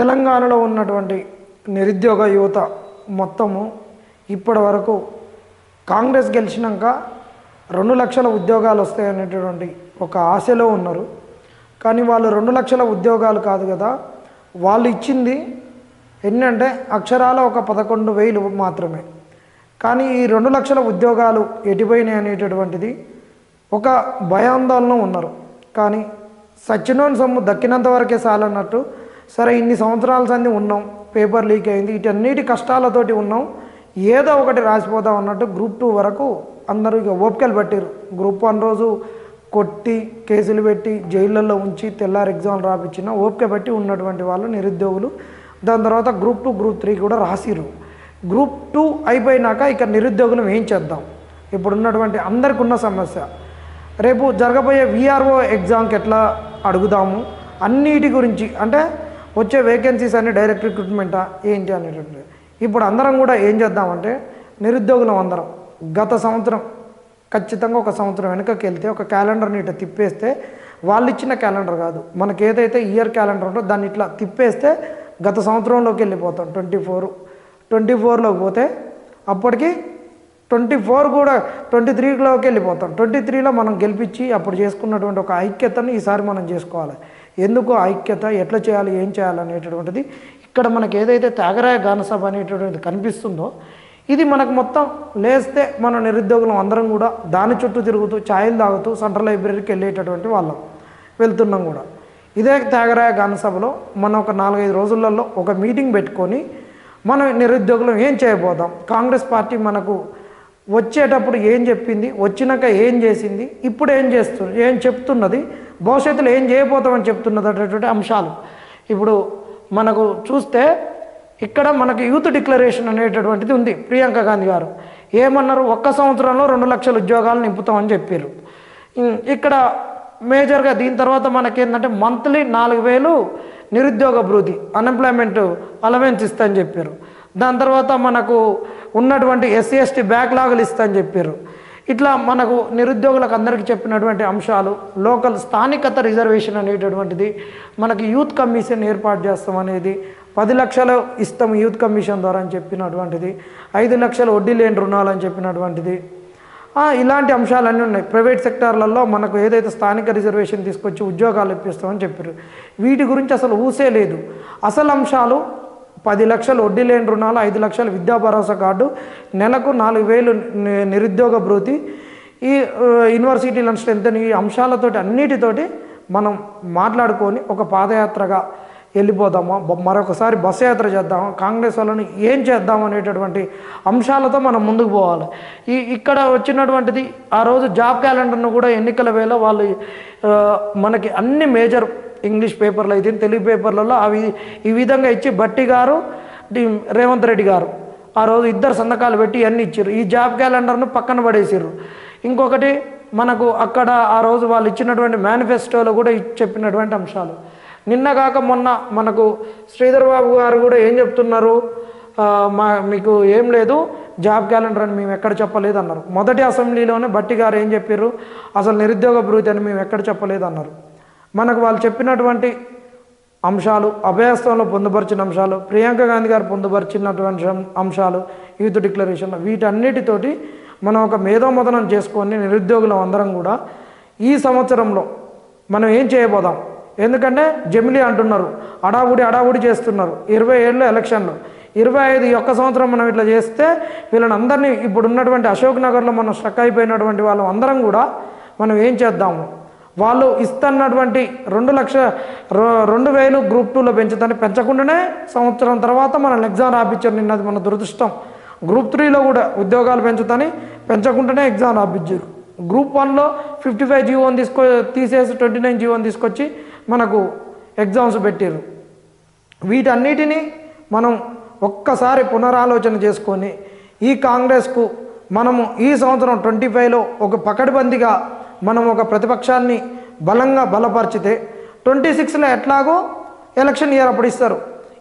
తెలంగాణలో ఉన్నటువంటి నిరుద్యోగ యువత మొత్తము ఇప్పటి వరకు కాంగ్రెస్ గెలిచినాక రెండు లక్షల ఉద్యోగాలు వస్తాయనేటటువంటి ఒక ఆశలో ఉన్నారు. కానీ వాళ్ళు రెండు లక్షల ఉద్యోగాలు కాదు కదా వాళ్ళు ఇచ్చింది ఎన్నంటే అక్షరాల ఒక పదకొండు వేలు మాత్రమే. కానీ ఈ రెండు లక్షల ఉద్యోగాలు ఎటుపోయినాయి అనేటటువంటిది ఒక భయాందోళన ఉన్నారు. కానీ సచ్చినోని సొమ్ము దక్కినంత వరకే చాలన్నట్టు సరే ఇన్ని సంవత్సరాల సంది ఉన్నాం పేపర్ లీక్ అయింది వీటన్నిటి కష్టాలతోటి ఉన్నాం ఏదో ఒకటి రాసిపోదాం అన్నట్టు గ్రూప్ టూ వరకు అందరూ ఇక ఓపికలు పట్టారు గ్రూప్ వన్ రోజు కొట్టి కేసులు పెట్టి జైళ్ళల్లో ఉంచి తెల్లారి ఎగ్జామ్ రాపించిన ఓపిక పెట్టి ఉన్నటువంటి వాళ్ళు నిరుద్యోగులు. దాని తర్వాత గ్రూప్ టూ గ్రూప్ త్రీ కూడా రాసిరు గ్రూప్ టూ అయిపోయినాక ఇక నిరుద్యోగులం ఏం చేద్దాం? ఇప్పుడు ఉన్నటువంటి అందరికి ఉన్న సమస్య. రేపు జరగబోయే విఆర్ఓ ఎగ్జామ్కి ఎట్లా అడుగుదాము? అన్నిటి గురించి అంటే వచ్చే వేకెన్సీస్ అన్ని డైరెక్ట్ రిక్రూట్మెంటా ఏంటి అనేటువంటిది ఇప్పుడు అందరం కూడా ఏం చేద్దామంటే నిరుద్యోగులం అందరం గత సంవత్సరం ఖచ్చితంగా ఒక సంవత్సరం వెనకకి వెళ్తే ఒక క్యాలెండర్ని ఇట్లా తిప్పేస్తే వాళ్ళు ఇచ్చిన క్యాలెండర్ కాదు. మనకి ఏదైతే ఇయర్ క్యాలెండర్ ఉంటుందో దాన్ని ఇట్లా తిప్పేస్తే గత సంవత్సరంలోకి వెళ్ళిపోతాం ట్వంటీ ఫోర్ ట్వంటీ ఫోర్లోకి పోతే అప్పటికి ట్వంటీ ఫోర్ కూడా ట్వంటీ త్రీలోకి వెళ్ళిపోతాం. ట్వంటీ త్రీలో మనం గెలిపించి అప్పుడు చేసుకున్నటువంటి ఒక ఐక్యతను ఈసారి మనం చేసుకోవాలి. ఎందుకు ఐక్యత? ఎట్లా చేయాలి? ఏం చేయాలి? అనేటటువంటిది ఇక్కడ మనకి ఏదైతే త్యాగరాయ గానసభ అనేటటువంటిది కనిపిస్తుందో ఇది మనకు మొత్తం లేస్తే మన నిరుద్యోగులం అందరం కూడా దాని చుట్టూ తిరుగుతూ ఛాయలు తాగుతూ సెంట్రల్ లైబ్రరీకి వెళ్ళేటటువంటి వాళ్ళం. వెళ్తున్నాం కూడా. ఇదే త్యాగరాయ గానసభలో మనం ఒక నాలుగైదు రోజులలో ఒక మీటింగ్ పెట్టుకొని మనం నిరుద్యోగులం ఏం చేయబోదాం? కాంగ్రెస్ పార్టీ మనకు వచ్చేటప్పుడు ఏం చెప్పింది? వచ్చినాక ఏం చేసింది? ఇప్పుడు ఏం చేస్తుంది ఏం చెప్తున్నది? భవిష్యత్తులో ఏం చేయబోతామని చెప్తున్నది అనేటువంటి అంశాలు. ఇప్పుడు మనకు చూస్తే ఇక్కడ మనకు యూత్ డిక్లరేషన్ అనేటటువంటిది ఉంది ప్రియాంక గాంధీ గారు. ఏమన్నారు? ఒక్క సంవత్సరంలో రెండు లక్షల ఉద్యోగాలు నింపుతామని చెప్పారు. ఇక్కడ మేజర్గా దీని తర్వాత మనకేంటంటే మంత్లీ నాలుగు వేలు నిరుద్యోగ భృతి అన్ఎంప్లాయ్మెంట్ అలవెన్స్ ఇస్తా చెప్పారు. దాని తర్వాత మనకు ఉన్నటువంటి ఎస్సీ ఎస్టీ బ్యాక్లాగులు ఇస్తా అని చెప్పారు ఇట్లా మనకు నిరుద్యోగులకు అందరికీ చెప్పినటువంటి అంశాలు లోకల్ స్థానికత రిజర్వేషన్ అనేటటువంటిది మనకి యూత్ కమిషన్ ఏర్పాటు చేస్తాం అనేది పది లక్షలు ఇస్తాం యూత్ కమిషన్ ద్వారా అని చెప్పినటువంటిది ఐదు లక్షలు వడ్డీ లేని రుణాలు అని చెప్పినటువంటిది. ఇలాంటి అంశాలన్నీ ఉన్నాయి. ప్రైవేట్ సెక్టార్లలో మనకు ఏదైతే స్థానిక రిజర్వేషన్ తీసుకొచ్చి ఉద్యోగాలు ఇప్పిస్తామని చెప్పారు వీటి గురించి అసలు ఊసే లేదు. అసలు అంశాలు పది లక్షలు వడ్డీ లేని రుణాలు ఐదు లక్షలు విద్యా భరోసా కార్డు నెలకు నాలుగు వేలు నిరుద్యోగ భృతి ఈ యూనివర్సిటీ యూనివర్సిటీలను స్ట్రెంత్ ఈ అంశాలతోటి అన్నిటితోటి మనం మాట్లాడుకొని ఒక పాదయాత్రగా వెళ్ళిపోదామా. మరొకసారి బస్సు యాత్ర చేద్దామా. కాంగ్రెస్ వాళ్ళని ఏం చేద్దాం అనేటటువంటి అంశాలతో మనం ముందుకు పోవాలి. ఈ ఇక్కడ వచ్చినటువంటిది ఆ రోజు జాబ్ క్యాలెండర్ను కూడా ఎన్నికల వేళ వాళ్ళు మనకి అన్ని మేజర్ ఇంగ్లీష్ పేపర్లు అయితే తెలుగు పేపర్లలో అవి ఈ విధంగా ఇచ్చి బట్టి గారు రేవంత్ రెడ్డి గారు. ఆ రోజు ఇద్దరు సంతకాలు పెట్టి అన్ని ఇచ్చారు ఈ జాబ్ క్యాలెండర్ను పక్కన పడేసారు ఇంకొకటి మనకు అక్కడ ఆ రోజు వాళ్ళు ఇచ్చినటువంటి మేనిఫెస్టోలో కూడా చెప్పినటువంటి అంశాలు. నిన్న కాక మొన్న మనకు శ్రీధర్ బాబు గారు కూడా ఏం చెప్తున్నారు? మా మీకు ఏం లేదు జాబ్ క్యాలెండర్ అని మేము ఎక్కడ చెప్పలేదు అన్నారు మొదటి అసెంబ్లీలోనే బట్టి గారు ఏం చెప్పారు అసలు నిరుద్యోగ భృతి అని మేము ఎక్కడ చెప్పలేదు అన్నారు మనకు వాళ్ళు చెప్పినటువంటి అంశాలు అభయస్థంలో పొందుపరిచిన అంశాలు ప్రియాంక గాంధీ గారు పొందుపరిచినటువంటి అంశాలు యూత్ డిక్లరేషన్ వీటన్నిటితోటి మనం ఒక మేధోమదనం చేసుకొని నిరుద్యోగులం అందరం కూడా ఈ సంవత్సరంలో మనం ఏం చేయబోదాం? ఎందుకంటే జమిలీ అంటున్నారు అడావుడి అడావుడి చేస్తున్నారు ఇరవై ఏళ్ళు ఎలక్షన్లు. ఇరవై ఐదు ఒక్క సంవత్సరం మనం ఇట్లా చేస్తే వీళ్ళని అందరినీ ఇప్పుడు ఉన్నటువంటి అశోక్ నగర్లో మనం స్ట్రక్ అయిపోయినటువంటి వాళ్ళం అందరం కూడా మనం ఏం చేద్దాము? వాళ్ళు ఇస్తున్నటువంటి రెండు లక్ష రొ- రెండు వేలు గ్రూప్ టూలో పెంచుతాన్ని పెంచకుండానే సంవత్సరం తర్వాత మనల్ని ఎగ్జామ్ రాపించారు నిన్నది మన దురదృష్టం. గ్రూప్ త్రీలో కూడా ఉద్యోగాలు పెంచుతాని పెంచకుండానే ఎగ్జామ్ రాపించారు గ్రూప్ వన్లో ఫిఫ్టీ ఫైవ్ జీవోని తీసుకో తీసేసి ట్వంటీ నైన్ జీవోని తీసుకొచ్చి మనకు ఎగ్జామ్స్ పెట్టారు వీటన్నిటినీ మనం ఒక్కసారి పునరాలోచన చేసుకొని ఈ కాంగ్రెస్కు మనము ఈ సంవత్సరం ట్వంటీ ఫైవ్లో ఒక పకడ్బందీగా మనం ఒక ప్రతిపక్షాన్ని బలంగా బలపరిచితే ట్వంటీ సిక్స్లో ఎట్లాగో ఎలక్షన్ ఇయర్ అప్పుడు ఇస్తారు.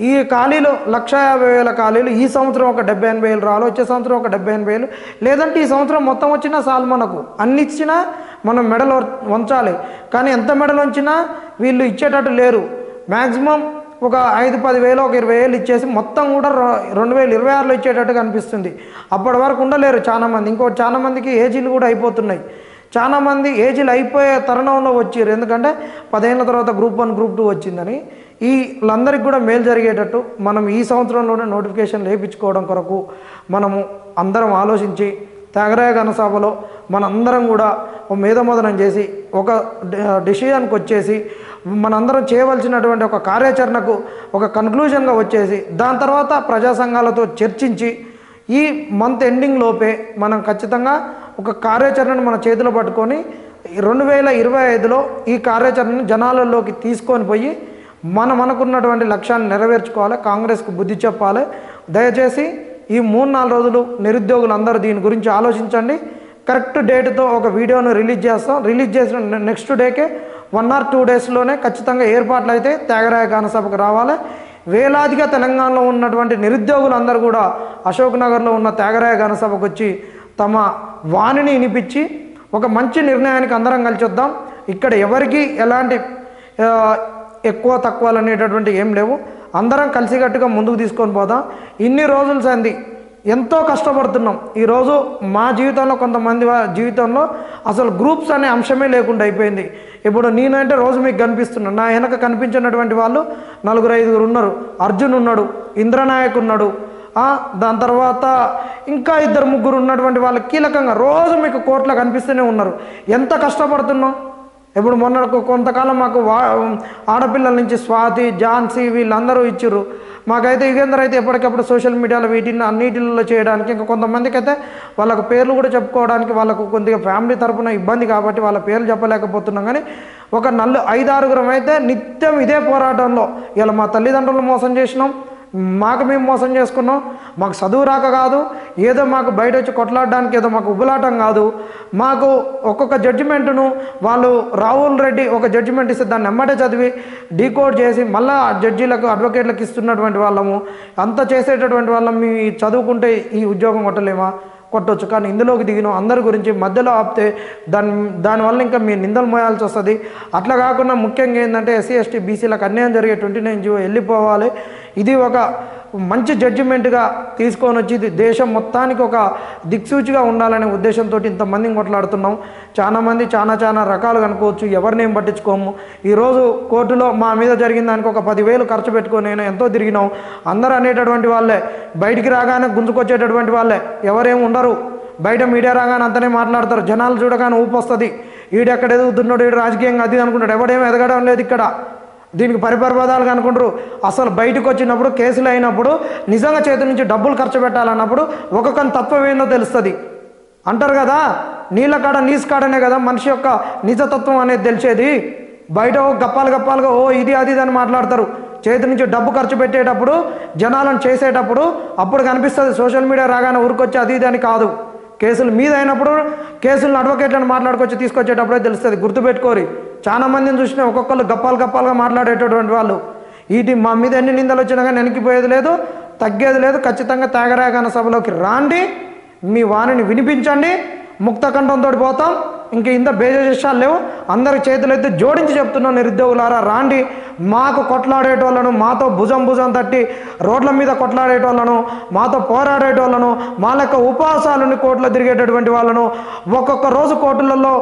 ఈ ఖాళీలు లక్ష యాభై వేల ఖాళీలు ఈ సంవత్సరం ఒక డెబ్బై ఎనభై వేలు రావాలి వచ్చే సంవత్సరం ఒక డెబ్బై ఎనభై వేలు. లేదంటే ఈ సంవత్సరం మొత్తం వచ్చినా చాలు మనకు. అన్ని ఇచ్చినా మనం మెడలు వంచాలి. కానీ ఎంత మెడలు వంచినా వీళ్ళు ఇచ్చేటట్టు లేరు. మ్యాక్సిమం ఒక ఐదు పది వేలు ఒక ఇరవై వేలు ఇచ్చేసి మొత్తం కూడా రొ- రెండు వేలు ఇరవై ఆరులో ఇచ్చేటట్టు కనిపిస్తుంది అప్పటి వరకు ఉండలేరు చాలామంది. ఇంకో చాలామందికి ఏజీలు కూడా అయిపోతున్నాయి. చాలామంది ఏజ్లు ఏజీలు అయిపోయే తరుణంలో వచ్చారు. ఎందుకంటే పదేళ్ళ తర్వాత గ్రూప్ వన్ గ్రూప్ టూ వచ్చిందని. ఈ వీళ్ళందరికీ కూడా మేలు జరిగేటట్టు మనం ఈ సంవత్సరంలోనే నోటిఫికేషన్ లేపించుకోవడం కొరకు మనము అందరం ఆలోచించి తెగరాయ ఘనసభలో మనందరం కూడా మేధమోదనం చేసి ఒక డిసిజన్కి వచ్చేసి మనందరం చేయవలసినటువంటి ఒక కార్యాచరణకు ఒక కన్క్లూజన్గా వచ్చేసి దాని తర్వాత ప్రజా సంఘాలతో చర్చించి ఈ మంత్ ఎండింగ్ లోపే మనం ఖచ్చితంగా ఒక కార్యాచరణను మన చేతిలో పట్టుకొని రెండు వేల ఇరవై ఐదులో ఈ కార్యాచరణను జనాలలోకి తీసుకొని పోయి మనం అనుకున్నటువంటి లక్ష్యాన్ని నెరవేర్చుకోవాలి కాంగ్రెస్కు బుద్ధి చెప్పాలి. దయచేసి ఈ మూడు నాలుగు రోజులు నిరుద్యోగులు అందరూ దీని గురించి ఆలోచించండి. కరెక్ట్ డేట్తో ఒక వీడియోను రిలీజ్ చేస్తాం. రిలీజ్ చేసిన నెక్స్ట్ డేకే వన్ ఆర్ టూ డేస్లోనే ఖచ్చితంగా ఏర్పాట్లు అయితే త్యాగరాయ గాన సభకు రావాలి. వేలాదిగా తెలంగాణలో ఉన్నటువంటి నిరుద్యోగులందరూ కూడా అశోక్ నగర్లో ఉన్న త్యాగరాయ గణసభకు వచ్చి తమ వాణిని వినిపించి ఒక మంచి నిర్ణయానికి అందరం కలిసి వద్దాం ఇక్కడ ఎవరికి ఎలాంటి ఎక్కువ తక్కువలు అనేటటువంటి ఏం లేవు. అందరం కలిసికట్టుగా ముందుకు తీసుకొని పోదాం. ఇన్ని రోజులు సంది ఎంతో కష్టపడుతున్నాం. ఈరోజు మా జీవితంలో కొంతమంది జీవితంలో అసలు గ్రూప్స్ అనే అంశమే లేకుండా అయిపోయింది. ఇప్పుడు నేనంటే రోజు మీకు కనిపిస్తున్నాను నా వెనక కనిపించినటువంటి వాళ్ళు నలుగురు ఐదుగురు ఉన్నారు. అర్జున్ ఉన్నాడు ఇంద్రనాయక్ ఉన్నాడు. దాని తర్వాత ఇంకా ఇద్దరు ముగ్గురు ఉన్నటువంటి వాళ్ళు కీలకంగా రోజు మీకు కోర్టులో కనిపిస్తూనే ఉన్నారు. ఎంత కష్టపడుతున్నాం? ఇప్పుడు మొన్న కొంతకాలం మాకు వా ఆడపిల్లల నుంచి స్వాతి ఝాన్సీ వీళ్ళందరూ ఇచ్చారు మాకైతే యుగేందర్ అయితే ఎప్పటికప్పుడు సోషల్ మీడియాలో వీటిని అన్నిటిలో చేయడానికి ఇంకా కొంతమందికి అయితే వాళ్ళకు పేర్లు కూడా చెప్పుకోవడానికి వాళ్ళకు కొద్దిగా ఫ్యామిలీ తరపున ఇబ్బంది కాబట్టి వాళ్ళ పేర్లు చెప్పలేకపోతున్నాం. కానీ ఒక నల్లు ఐదారుగురం అయితే నిత్యం ఇదే పోరాటంలో ఇలా మా తల్లిదండ్రులు మోసం చేసినాం. మాకు మేము మోసం చేసుకున్నాం. మాకు చదువు రాక కాదు ఏదో మాకు బయట వచ్చి కొట్లాడడానికి ఏదో మాకు ఉబులాటం కాదు. మాకు ఒక్కొక్క జడ్జిమెంట్ను వాళ్ళు రాహుల్ రెడ్డి ఒక జడ్జిమెంట్ ఇస్తే దాన్ని ఎమ్మటే చదివి డీకోడ్ చేసి మళ్ళీ ఆ జడ్జీలకు అడ్వకేట్లకు ఇస్తున్నటువంటి వాళ్ళము. అంత చేసేటటువంటి వాళ్ళం మేము చదువుకుంటే ఈ ఉద్యోగం కొట్టలేమా? కొట్టొచ్చు. కానీ ఇందులోకి దిగిన. అందరి గురించి మధ్యలో ఆపితే దాని దానివల్ల ఇంకా మీ నిందలు మోయాల్సి వస్తుంది. అట్లా కాకుండా ముఖ్యంగా ఏంటంటే ఎస్సీ ఎస్టీ బీసీలకు అన్యాయం జరిగే ట్వంటీ నైన్ జీవో వెళ్ళిపోవాలి. ఇది ఒక మంచి జడ్జిమెంట్గా తీసుకొని వచ్చి ఇది దేశం మొత్తానికి ఒక దిక్సూచిగా ఉండాలనే ఉద్దేశంతో ఇంతమందిని కొట్లాడుతున్నాం. చాలామంది చాలా చాలా రకాలుగా అనుకోవచ్చు. ఎవరిని ఏం పట్టించుకోము. ఈరోజు కోర్టులో మా మీద జరిగిన దానికి ఒక పదివేలు ఖర్చు పెట్టుకొని నేను ఎంతో తిరిగినాం. అందరూ అనేటటువంటి వాళ్ళే. బయటికి రాగానే గుంజుకొచ్చేటటువంటి వాళ్ళే. ఎవరేం ఉండరు. బయట మీడియా రాగానే అంతనే మాట్లాడతారు. జనాలు చూడగానే ఊపు వస్తుంది. ఈడెక్కడ ఎదుగుతున్నాడు ఈడు రాజకీయంగా అది అనుకుంటాడు. ఎవడేం ఎదగడం లేదు ఇక్కడ. దీనికి పరిపర్వదాలుగా అనుకుంటారు అసలు బయటకు వచ్చినప్పుడు కేసులు అయినప్పుడు నిజంగా చేతి నుంచి డబ్బులు ఖర్చు పెట్టాలన్నప్పుడు ఒక్కొక్కని తత్వం ఏందో తెలుస్తుంది. అంటారు కదా నీళ్ళ కాడ నీసు కాడనే కదా మనిషి యొక్క నిజతత్వం అనేది తెలిసేది. బయట ఓ గప్పాలు గప్పాలుగా ఓ ఇది అది ఇది అని మాట్లాడతారు. చేతి నుంచి డబ్బు ఖర్చు పెట్టేటప్పుడు జనాలను చేసేటప్పుడు అప్పుడు కనిపిస్తుంది సోషల్ మీడియా రాగానే ఊరికొచ్చి అది ఇది అని కాదు. కేసులు మీద అయినప్పుడు కేసులను అడ్వకేట్లను మాట్లాడుకొచ్చి తీసుకొచ్చేటప్పుడే తెలుస్తుంది. గుర్తుపెట్టుకోరి. చాలా మందిని చూసినా ఒక్కొక్కరు గప్పాలు గప్పాలుగా మాట్లాడేటటువంటి వాళ్ళు. వీటి మా మీద ఎన్ని నిందలు వచ్చినా కానీ వెనక్కిపోయేది లేదు తగ్గేది లేదు. ఖచ్చితంగా త్యాగరాయగాన సభలోకి రాండి. మీ వాణిని వినిపించండి. ముక్తకంఠంతో పోతాం. ఇంక ఇంత బేజేషాలు లేవు. అందరి చేతులు ఎత్తి జోడించి చెప్తున్నాం నిరుద్యోగులారా రాండి. మాకు కొట్లాడేటోళ్ళను మాతో భుజం భుజం తట్టి రోడ్ల మీద కొట్లాడేటోళ్ళను మాతో పోరాడేటోళ్ళను మా లెక్క ఉపవాసాలను కోర్టులో తిరిగేటటువంటి వాళ్ళను ఒక్కొక్క రోజు కోట్లలో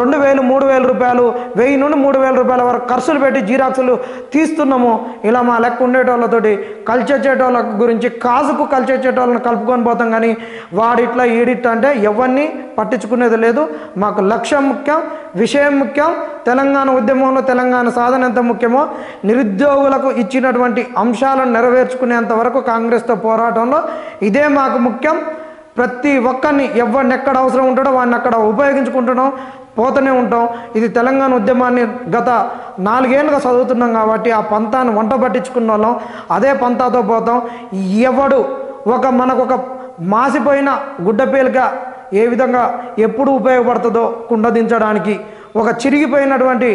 రెండు వేలు మూడు వేల రూపాయలు వెయ్యి నుండి మూడు వేల రూపాయల వరకు ఖర్చులు పెట్టి జీరాక్సులు తీస్తున్నాము. ఇలా మా లెక్క ఉండేటోళ్ళతోటి కలిచొచ్చేటోళ్ళ గురించి కాజుకు కలిచొచ్చేటోళ్ళని కలుపుకొని పోతాం కానీ వాడిట్లా ఈడిట్లా అంటే ఎవరిని పట్టించుకునేది లేదు. మాకు లక్ష్యం ముఖ్యం విషయం ముఖ్యం తెలంగాణ ఉద్యమంలో తెలంగాణ సాధన ఎంత ముఖ్యమో నిరుద్యోగులకు ఇచ్చినటువంటి అంశాలను నెరవేర్చుకునేంత వరకు కాంగ్రెస్తో పోరాటంలో ఇదే మాకు ముఖ్యం. ప్రతి ఒక్కరిని ఎవరిని ఎక్కడ అవసరం ఉంటాడో వాడిని అక్కడ ఉపయోగించుకుంటున్నాం పోతూనే ఉంటాం. ఇది తెలంగాణ ఉద్యమాన్ని గత నాలుగేళ్ళుగా చదువుతున్నాం కాబట్టి ఆ పంతాన్ని వంట పట్టించుకున్న వాళ్ళం. అదే పంతాతో పోతాం. ఎవడు ఒక మనకు ఒక మాసిపోయిన గుడ్డపేలుగా ఏ విధంగా ఎప్పుడు ఉపయోగపడుతుందో కుండ దించడానికి ఒక చిరిగిపోయినటువంటి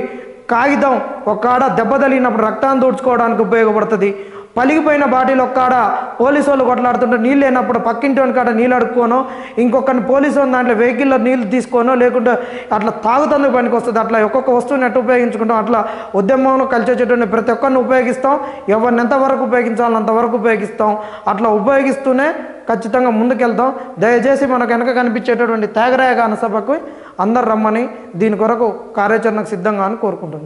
కాగితం ఒక్కాడ దెబ్బ తగిలినప్పుడు రక్తాన్ని దూడ్చుకోవడానికి ఉపయోగపడుతుంది. పలిగిపోయిన బాటిల్ ఒక్కాడ పోలీసు వాళ్ళు కొట్లాడుతుంటే నీళ్ళు లేనప్పుడు పక్కింటి కాడ నీళ్ళు అడుక్కోనో ఇంకొకరిని పోలీసు వాళ్ళు దాంట్లో వెహికల్లో నీళ్ళు తీసుకోనో లేకుంటే అట్లా తాగుతందుకు పనికి వస్తుంది. అట్లా ఒక్కొక్క వస్తువుని ఎట్లా ఉపయోగించుకుంటాం? అట్లా ఉద్యమంలో కలిసి ప్రతి ఒక్కరిని ఉపయోగిస్తాం. ఎవరిని ఎంతవరకు ఉపయోగించాలో అంతవరకు ఉపయోగిస్తాం. అట్లా ఉపయోగిస్తూనే ఖచ్చితంగా ముందుకెళ్తాం. దయచేసి మనకు వెనక కనిపించేటటువంటి త్యాగరాయ గాన సభకు అందరు రమ్మని దీని కొరకు కార్యాచరణకు సిద్ధంగా అని కోరుకుంటున్నాం.